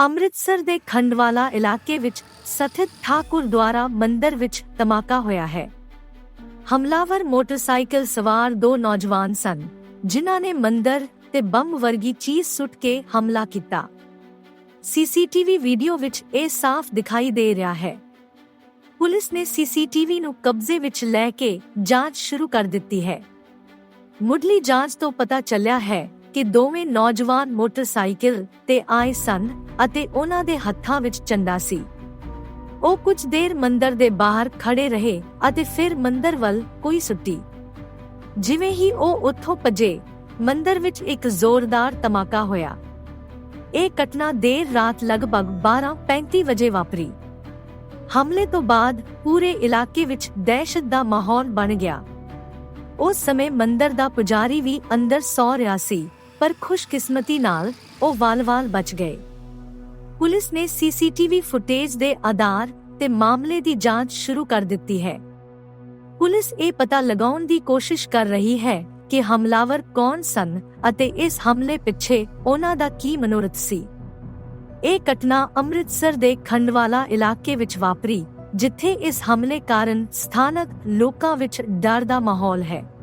ਅੰਮ੍ਰਿਤਸਰ ਦੇ ਖੰਡਵਾਲਾ ਇਲਾਕੇ ਵਿੱਚ ਸਥਿਤ ਠਾਕੁਰ ਦੁਆਰਾ ਮੰਦਿਰ ਵਿੱਚ ਧਮਾਕਾ ਹੋਇਆ ਹੈ। ਹਮਲਾਵਰ ਮੋਟਰਸਾਈਕਲ ਸਵਾਰ ਦੋ ਨੌਜਵਾਨ ਸਨ, ਜਿਨ੍ਹਾਂ ਨੇ ਮੰਦਿਰ ਤੇ ਬੰਬ ਵਰਗੀ ਚੀਜ਼ ਸੁੱਟ ਕੇ ਹਮਲਾ ਕੀਤਾ। ਸੀਸੀਟੀਵੀ ਵੀਡੀਓ ਵਿੱਚ ਇਹ ਸਾਫ਼ ਦਿਖਾਈ ਦੇ ਰਿਹਾ ਹੈ। ਪੁਲਿਸ ਨੇ ਸੀਸੀਟੀਵੀ ਨੂੰ ਕਬਜ਼ੇ ਵਿੱਚ ਲੈ ਕੇ ਜਾਂਚ ਸ਼ੁਰੂ ਕਰ ਦਿੱਤੀ ਹੈ। ਮੁੱਢਲੀ ਜਾਂਚ ਤੋਂ ਪਤਾ ਚੱਲਿਆ ਹੈ ਕਿ ਦੋਵੇਂ ਨੌਜਵਾਨ ਮੋਟਰਸਾਈਕਲ ਤੇ ਆਏ ਸਨ ਅਤੇ ਉਹਨਾਂ ਦੇ ਹੱਥਾਂ ਵਿੱਚ ਚੰਡਾ ਸੀ। ਉਹ ਕੁਝ ਦੇਰ ਮੰਦਰ ਦੇ ਬਾਹਰ ਖੜੇ ਰਹੇ ਅਤੇ ਫਿਰ ਮੰਦਰ ਵੱਲ ਕੋਈ ਸੁੱਟੀ ਜਿਵੇਂ ਹੀ ਉਹ ਉੱਥੋਂ ਭੱਜੇ, ਮੰਦਰ ਵਿੱਚ ਇੱਕ ਜ਼ੋਰਦਾਰ ਧਮਾਕਾ ਹੋਇਆ। ਇਹ ਘਟਨਾ ਦੇਰ ਰਾਤ ਲਗਭਗ 12:35 ਵਜੇ ਵਾਪਰੀ। ਹਮਲੇ ਤੋਂ ਬਾਅਦ ਪੂਰੇ ਇਲਾਕੇ ਵਿੱਚ ਦਹਿਸ਼ਤ ਦਾ ਮਾਹੌਲ ਬਣ ਗਿਆ। ਉਸ ਸਮੇਂ ਮੰਦਰ ਦਾ ਪੁਜਾਰੀ ਵੀ ਅੰਦਰ ਸੌ ਰਿਹਾ ਸੀ। ਪਰ ਖੁਸ਼ਕਿਸਮਤੀ ਨਾਲ ਉਹ ਵਾਲ-ਵਾਲ ਬਚ ਗਏ। ਪੁਲਿਸ ਨੇ ਸੀਸੀਟੀਵੀ ਫੁਟੇਜ ਦੇ ਆਧਾਰ ਤੇ ਮਾਮਲੇ ਦੀ ਜਾਂਚ ਸ਼ੁਰੂ ਕਰ ਦਿੱਤੀ ਹੈ। ਪੁਲਿਸ ਇਹ ਪਤਾ ਲਗਾਉਣ ਦੀ ਕੋਸ਼ਿਸ਼ ਕਰ ਰਹੀ ਹੈ ਕਿ ਹਮਲਾਵਰ ਕੌਣ ਸਨ ਅਤੇ ਇਸ ਹਮਲੇ ਪਿੱਛੇ ਉਹਨਾਂ ਦਾ ਕੀ ਮਨੋਰਥ ਸੀ। ਇਹ ਘਟਨਾ ਅੰਮ੍ਰਿਤਸਰ ਦੇ ਖੰਡਵਾਲਾ ਇਲਾਕੇ ਵਿੱਚ ਵਾਪਰੀ, ਜਿੱਥੇ ਇਸ ਹਮਲੇ ਕਾਰਨ ਸਥਾਨਕ ਲੋਕਾਂ ਵਿੱਚ ਡਰ ਦਾ ਮਾਹੌਲ ਹੈ।